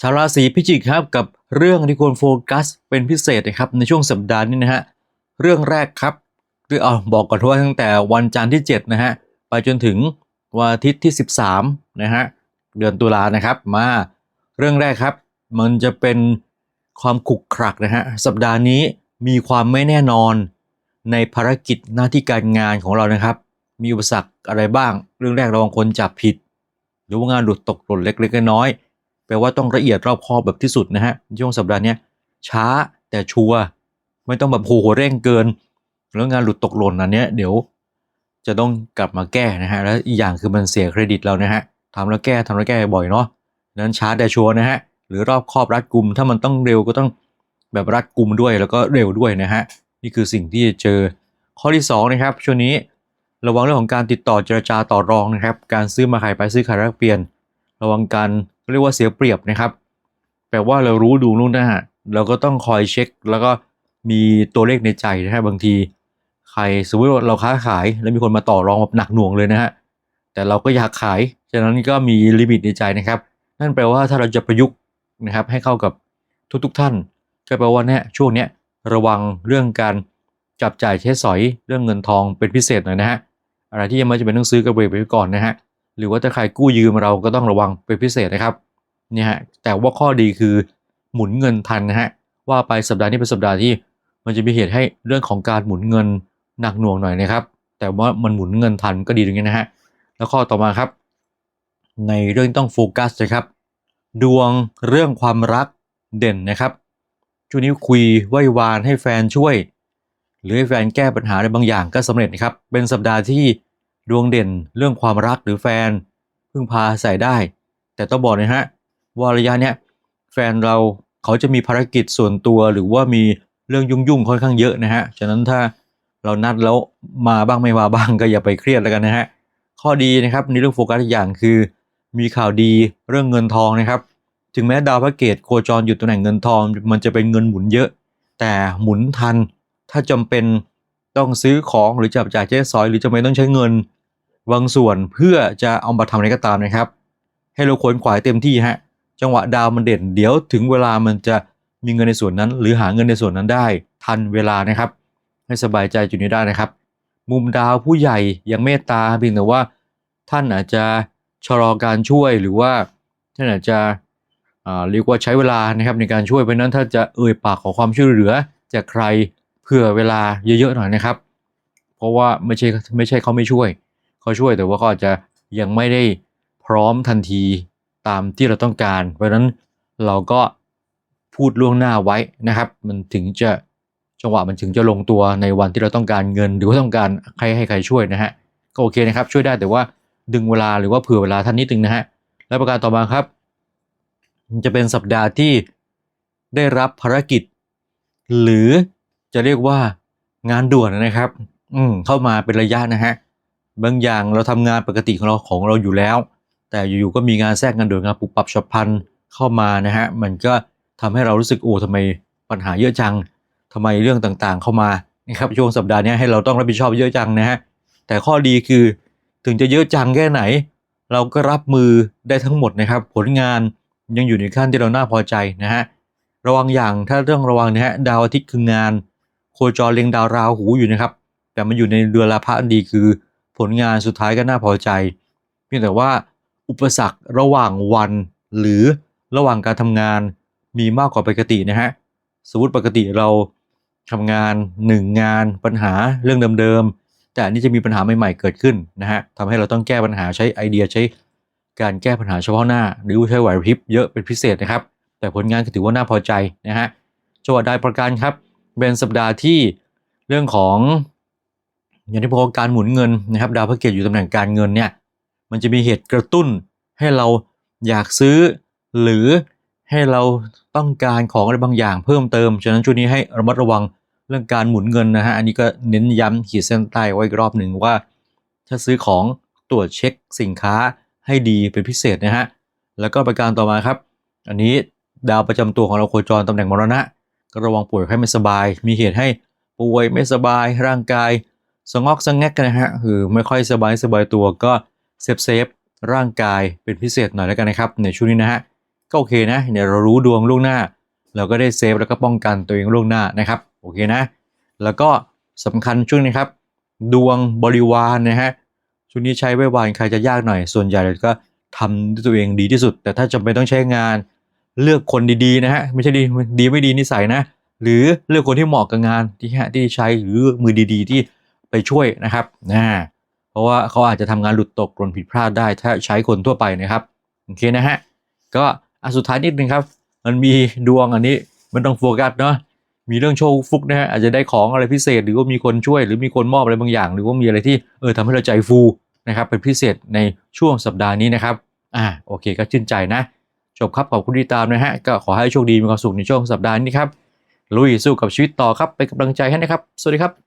ชาวราศีพิจิกครับกับเรื่องที่ควรโฟกัสเป็นพิเศษนะครับในช่วงสัปดาห์นี้นะฮะเรื่องแรกครับเรื่อเอาบอกก่อนว่าตั้งแต่วันจันทร์ที่7นะฮะไปจนถึงวันอาทิตย์ที่ 13นะฮะเดือนตุลานะครับมาเรื่องแรกครับ มันจะเป็นความขุกขลักนะฮะสัปดาห์นี้มีความไม่แน่นอนในภารกิจหน้าที่การงานของเรานะครับ มีอุปสรรคอะไรบ้าง เรื่องแรกระวังคนจับผิด หรือว่างานหลุดตกหล่นเล็กๆน้อยๆ แปลว่าต้องละเอียดรอบคอบแบบที่สุดนะฮะช่วงสัปดาห์นี้ช้าแต่ชัวร์ไม่ต้องแบบโหเร่งเกิน แล้วงานหลุดตกหล่นอันเนี้ยเดี๋ยวจะต้องกลับมาแก้นะฮะแล้วอีกอย่างคือมันเสียเครดิตเรานะฮะทำแล้วแก้ทำแล้วแก้บ่อยเนาะนั้นช้าแต่ชัวร์นะฮะหรือรอบคอบรัดกุมถ้ามันต้องเร็วก็ต้องแบบรัดกุมด้วยแล้วก็เร็วด้วยนะฮะนี่คือสิ่งที่จะเจอข้อที่สองนะครับช่วงนี้ระวังเรื่องของการติดต่อเจรจาต่อรองนะครับ การซื้อมาขายไปซื้อขายแลกเปลี่ยน ระวังการ เรียกว่าเสียเปรียบนะครับ แปลว่าเรารู้ดูล่วงหน้า เราก็ต้องคอยเช็ค แล้วก็มีตัวเลขในใจนะฮะบางที ใครสมมติว่าเราค้าขายแล้วมีคนมาต่อรองแบบหนักหน่วงเลยนะฮะแต่เราก็อยากขาย ฉะนั้นก็มีลิมิตในใจนะครับ นั่นแปลว่าถ้าเราจะประยุกต์นะครับให้เข้ากับทุกๆทท่าน ก็แปลว่าเนี่ยช่วงเนี้ยระวังเรื่องการจับจ่ายใช้สอยเรื่องเงินทองเป็นพิเศษหน่อยนะฮะอะไรที่ยังไม่จำเป็นต้องซื้อก็เบรกไปก่อนนะฮะ หรือว่าถ้าใครกู้ยืมเราก็ต้องระวังเป็นพิเศษนะครับเนี่ยฮะแต่ว่าข้อดีคือหมุนเงินทันนะฮะว่าไปสัปดาห์นี้เป็นสัปดาห์ที่ มันจะมีเหตุให้เรื่องของการหมุนเงินหนักหน่วงหน่อยนะครับ แต่ว่ามันหมุนเงินทันก็ดีตรงนี้นะฮะแล้วข้อต่อมาครับ ในเรื่องต้องโฟกัสนะครับ ดวงเรื่องความรักเด่นนะครับช่วงนี้คุยไหว้วานให้แฟนช่วย หรือให้แฟนแก้ปัญหาอะไรบางอย่างก็สำเร็จนะครับเป็นสัปดาห์ที่ ดวงเด่นเรื่องความรักหรือแฟนพึ่งพาใส่ได้ แต่ต้องบอกนะฮะว่าระยะเนี้ยแฟนเราเขาจะมีภารกิจส่วนตัวหรือว่ามีเรื่องยุ่งๆค่อนข้างเยอะนะฮะฉะนั้นถ้าเรานัดแล้วมาบ้างไม่มาบ้างก็อย่าไปเครียดแล้วกันนะฮะข้อดีนะครับในเรื่องโฟกัสอย่างคือ มีข่าวดีเรื่องเงินทองนะครับ ถึงแม้ดาวพระเกตโคจรอยู่ตำแหน่งเงินทอง มันจะเป็นเงินหมุนเยอะ แต่หมุนทัน ถ้าจำเป็นต้องซื้อของหรือจับจ่ายใช้สอย หรือจำเป็นต้องใช้เงิน บางส่วนเพื่อจะเอามาทำอะไรก็ตามนะครับ ให้เราขวนขวายเต็มที่ฮะจังหวะดาวมันเด่นเดี๋ยวถึงเวลามันจะมีเงินในส่วนนั้น หรือหาเงินในส่วนนั้นได้ ทันเวลานะครับ ให้สบายใจจุดนี้ได้นะครับ มุมดาวผู้ใหญ่ยังเมตตาเพียงแต่ว่า ท่านอาจจะชะลอการช่วยหรือว่าท่านอาจจะเรียกว่าใช้เวลานะครับในการช่วยเพราะฉะนั้นถ้าจะเอ่ยปากขอความช่วยเหลือจากใครเผื่อเวลาเยอะๆหน่อยนะครับ เพราะว่าไม่ใช่ไม่ใช่เขาไม่ช่วย เขาช่วยแต่ว่าเขาอาจจะยังไม่ได้พร้อมทันทีตามที่เราต้องการ เพราะฉะนั้นเราก็พูดล่วงหน้าไว้นะครับ มันถึงจะจังหวะมันถึงจะลงตัวในวันที่เราต้องการเงิน หรือว่าต้องการใครให้ใครช่วยนะฮะก็โอเคนะครับช่วยได้แต่ว่าดึงเวลาหรือว่าเผื่อเวลาท่านนิดนึงนะฮะและประการต่อมาครับมันจะเป็นสัปดาห์ที่ได้รับภารกิจ หรือจะเรียกว่างานด่วนนะครับ อืมเข้ามาเป็นระยะนะฮะ บางอย่างเราทำงานปกติของเราของเราอยู่แล้ว แต่อยู่ๆก็มีงานแทรกงานด่วนงานปุบปับฉับพลันเข้ามานะฮะมันก็ทำให้เรารู้สึกโอ้ทำไมปัญหาเยอะจังทำไมเรื่องต่างๆ เข้ามานะครับช่วงสัปดาห์นี้ให้เราต้องรับผิดชอบเยอะจังนะฮะแต่ข้อดีคือถึงจะเยอะจังแค่ไหน เราก็รับมือได้ทั้งหมดนะครับ ผลงานยังอยู่ในขั้นที่เราน่าพอใจนะฮะระวังอย่างถ้าเรื่องระวังนะฮะดาวอาทิตย์คืองาน โคจรเล็งดาวราหูอยู่นะครับ แต่มันอยู่ในเรือนลาภะอันดีคือ ผลงานสุดท้ายก็น่าพอใจ เพียงแต่ว่าอุปสรรคระหว่างวัน หรือระหว่างการทำงานมีมากกว่าปกตินะฮะสมมติปกติเราทำงานหนึ่งงานปัญหาเรื่องเดิมๆแต่อันนี้จะมีปัญหาใหม่ๆเกิดขึ้นนะฮะทำให้เราต้องแก้ปัญหาใช้ไอเดียใช้การแก้ปัญหาเฉพาะหน้า หรือใช้ไหวพริบเยอะเป็นพิเศษนะครับ แต่ผลงานก็ถือว่าน่าพอใจนะฮะจังหวัดใดประการครับเป็นสัปดาห์ที่เรื่องของ อย่างที่บอกการหมุนเงินนะครับ ดาวพระเกตอยู่ตำแหน่งการเงินเนี่ยมันจะมีเหตุกระตุ้นให้เราอยากซื้อ หรือให้เราต้องการของอะไรบางอย่างเพิ่มเติม ฉะนั้นช่วงนี้ให้ระมัดระวังเรื่องการหมุนเงินนะฮะ อันนี้ก็เน้นย้ำขีดเส้นใต้ไว้อีกรอบหนึ่งว่า ถ้าซื้อของตรวจเช็คสินค้าให้ดีเป็นพิเศษนะฮะ แล้วก็ประการต่อมาครับ อันนี้ดาวประจำตัวของเราโคจรตำแหน่งมรณะ ก็ระวังป่วยไข้ไม่สบาย มีเหตุให้ป่วยไม่สบายร่างกาย สงอกสงแงกนะฮะคือไม่ค่อยสบายสบายตัวก็เซฟเซฟร่างกายเป็นพิเศษหน่อยแล้วกันนะครับ ในช่วงนี้นะฮะก็โอเคนะเนี่ยวเรารู้ดวงล่วงหน้า เราก็ได้เซฟแล้วก็ป้องกันตัวเองล่วงหน้านะครับโอเคนะ แล้วก็สำคัญช่วงนี้ครับ ดวงบริวารนะฮะช่วงนี้ใช้ไหว้วานใครจะยากหน่อย ส่วนใหญ่เราก็ทำด้วยตัวเองดีที่สุด แต่ถ้าจำเป็นต้องใช้งานเลือกคนดีๆนะฮะไม่ใช่ดีดีไม่ดีนิสัยนะ หรือเลือกคนที่เหมาะกับงานที่ฮะที่ใช้หรือมือดี ๆ ที่ ช่วยนะครับนะเพราะว่าเขาอาจจะทำงานหลุดตกหล่นผิดพลาดได้ ถ้าใช้คนทั่วไปนะครับโอเคนะฮะก็อันสุดท้ายนิดนึงครับ มันมีดวงอันนี้มันต้องโฟกัสเนาะมีเรื่องโชคฟุกนะฮะอาจจะได้ของอะไรพิเศษ หรือว่ามีคนช่วย หรือมีคนมอบอะไรบางอย่าง หรือว่ามีอะไรที่เออทำให้เราใจฟูนะครับเป็นพิเศษในช่วงสัปดาห์นี้นะครับอ่าโอเคก็ชื่นใจนะจบครับขอบคุณที่ตามนะฮะก็ขอให้โชคดีมีความสุขในช่วงสัปดาห์นี้ครับลุยสู้กับชีวิตต่อครับเป็นกำลังใจให้นะครับ สวัสดีครับ